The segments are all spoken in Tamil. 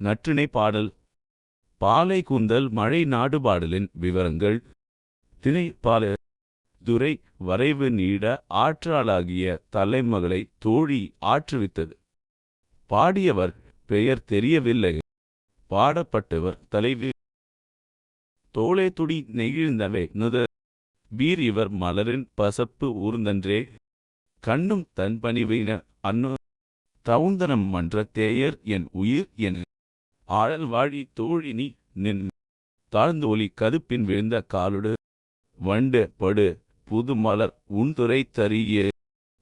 நற்றிணை பாடல். பாலை கூந்தல் மழை நாடுபாடலின் விவரங்கள். திணை பால துரை வரைவு நீட ஆற்றாளாகிய தலைமகளை தோழி ஆற்றுவித்தது. பாடியவர் பெயர் தெரியவில்லை. பாடப்பட்டவர் தலைவி. தோளே துடி நெகிழ்ந்தவை நுத. பீர் இவர் மலரின் பசப்பு ஊர்ந்தன்றே. கண்ணும் தன் பணிவின அன்னு தவுந்தனம் மன்ற தேயர் என் உயிர் என. ஆழல் வாழி தோழினி நின் தாழ்ந்து ஒலி கதுப்பின் விழுந்த காலுடு. வண்டு படு புது மலர் உன்துறை தரிய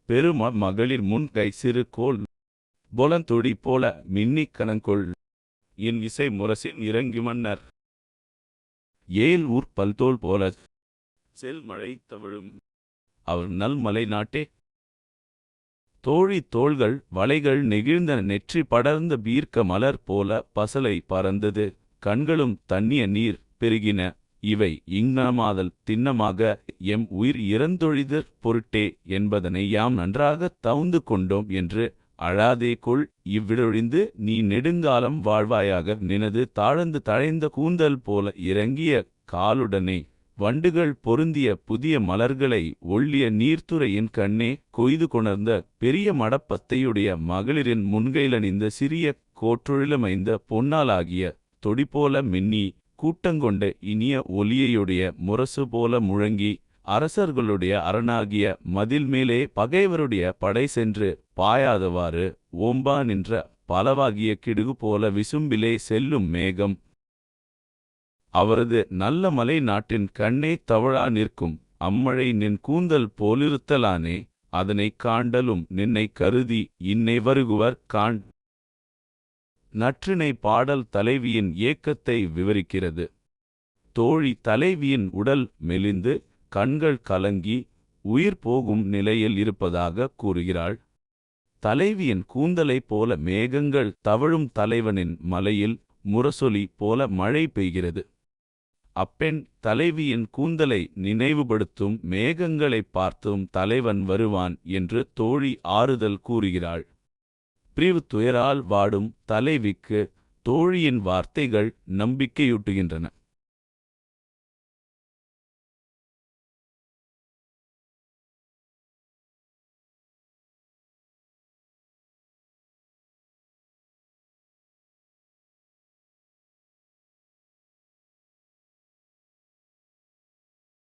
பெரும மகளிர் முன் கை சிறு கோல். பொலந்தொடி போல மின்னிக் கணங்கொள். என் இசை முரசின் இறங்கி மன்னர். ஏல் ஊர் பல்தோல் போல. செல்மழை தவிழும். அவர் நல்மலை நாட்டே தோழி தோள்கள் வளைகள் நெகிழ்ந்த நெற்றி படர்ந்த பீர்க்க மலர் போல பசலை பறந்தது. கண்களும் தண்ணிய நீர் பெருகின. இவை இங்னமாதல் திண்ணமாக எம் உயிர் இறந்தொழிதற் பொருட்டே என்பதனை யாம் நன்றாகத் தவுந்து கொண்டோம் என்று அழாதே கொள். இவ்விடொழிந்து நீ நெடுங்காலம் வாழ்வாயாக நினது தாழ்ந்து தழைந்த கூந்தல் போல இறங்கிய காலுடனே. வண்டுகள் பொருந்திய புதிய மலர்களை ஒள்ளிய நீர்த்துறையின் கண்ணே கொய்து கொணர்ந்த பெரிய மடப்பத்தையுடைய மகளிரின் முன்கையிலணிந்த சிறிய கோற்றொழிலமைந்த பொன்னாலாகிய தொடிபோல மின்னி கூட்டங்கொண்ட இனிய ஒலியையுடைய முரசு போல முழங்கி அரசர்களுடைய அரணாகிய மதில் மேலே பகைவருடைய படை சென்று பாயாதவாறு ஓம்பா நின்ற பலவாகிய கிடுகு போல விசும்பிலே செல்லும் மேகம் அவரது நல்ல மலை நாட்டின் கண்ணே தவழா நிற்கும். அம்மழை நின் கூந்தல் போலிருத்தலானே அதனைக் காண்டலும் நின்னை கருதி இன்னை வருகுவர் காண். நற்றினை பாடல் தலைவியின் ஏக்கத்தை விவரிக்கிறது. தோழி தலைவியின் உடல் மெலிந்து கண்கள் கலங்கி உயிர் போகும் நிலையில் இருப்பதாக கூறுகிறாள். தலைவியின் கூந்தலைப் போல மேகங்கள் தவழும் தலைவனின் மலையில் முரசொலி போல மழை பெய்கிறது. அப்பெண் தலைவியின் கூந்தலை நினைவுபடுத்தும் மேகங்களைப் பார்த்தும் தலைவன் வருவான் என்று தோழி ஆறுதல் கூறுகிறாள். பிரிவு துயரால் வாடும் தலைவிக்கு தோழியின் வார்த்தைகள் நம்பிக்கையூட்டுகின்றன.